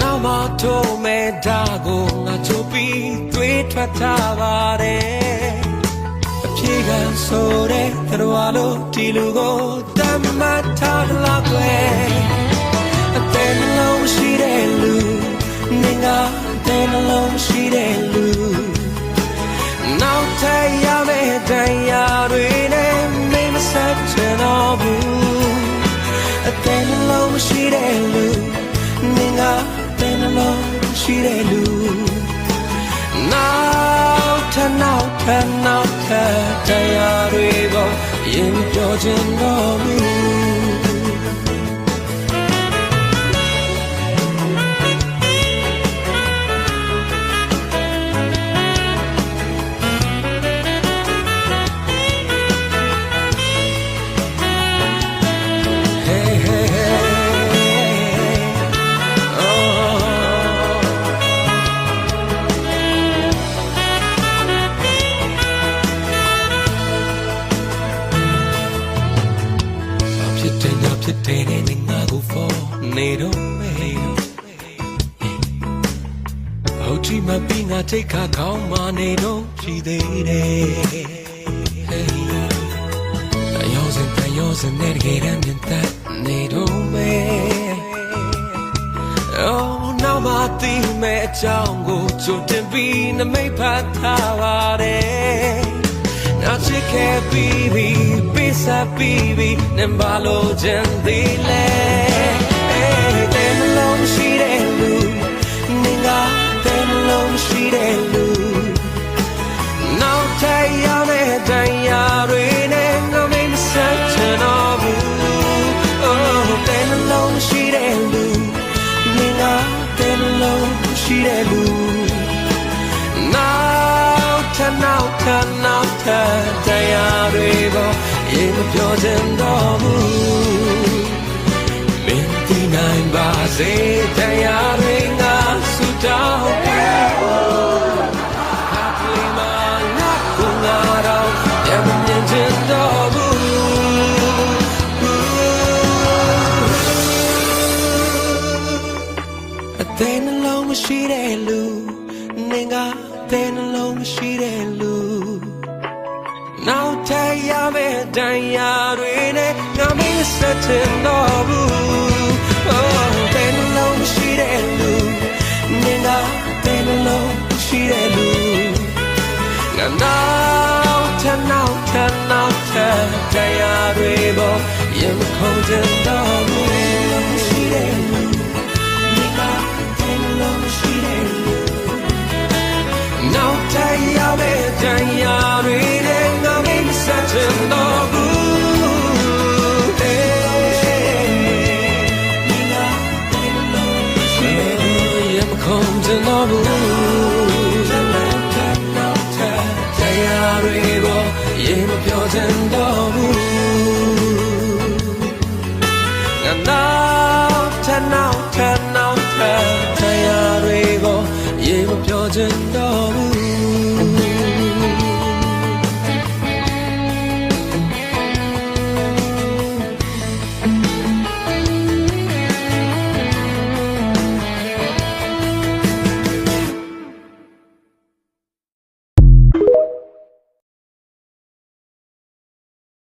နောက်မှထိုးမဲ့ဒါကိုငါချိုးပြီးတွေးထွက်ထားပါတယ်အဖြေကဆိုတဲ့တော်လို့ဒီလူကိုတမ်းမှတ်ထားလောက်ွယ် ရှိတဲ့လူနောက်ထပ်နောက်ထပ်နောက်ထပ်တရားတွေကိုရင်ပြောချင်တော့ဘူး for နေတော့မေးဟုတ်ချီမပြီးငါထိတ်ခါခေါင်းမနေတော့ရှိသေးတယ်။ Hey အယောစင်တယောစင်နဲ့တကယ်တမ်းမြင်တတ်နေတော့မေအော်နောက်မှသိမဲ့အကြောင်းကိုကြိုတင်ပြီးနမိတ်ဖတ်ထားပါတယ်နောက်ချစ်ခဲ့ပြီးပြီးပေးစားပြီးပြီးနံပါလို့ခြင်းသေးလဲ လုံးရှိတဲ့လူမင်းကတဲ့နှလုံးရှိတဲ့လူနောက်ထပ်နောက်ထပ်နောက်ထပ်တရားတွေပေါ်ရေမပြောချင်တော့ဘူးမင်းဒီနိုင်ပါစေတရား Nigga, then alone was she that Lou. Now tell ya me, Danya, Rene, come in, set in double. Oh, then alone was she that Lou. Nigga, then alone was she that Lou. ငါနောက်ထပ်နောက်ထပ်နောက်ထပ်တရားတွေပေါ် Turn on, turn on, turn, turn your ego. You will be your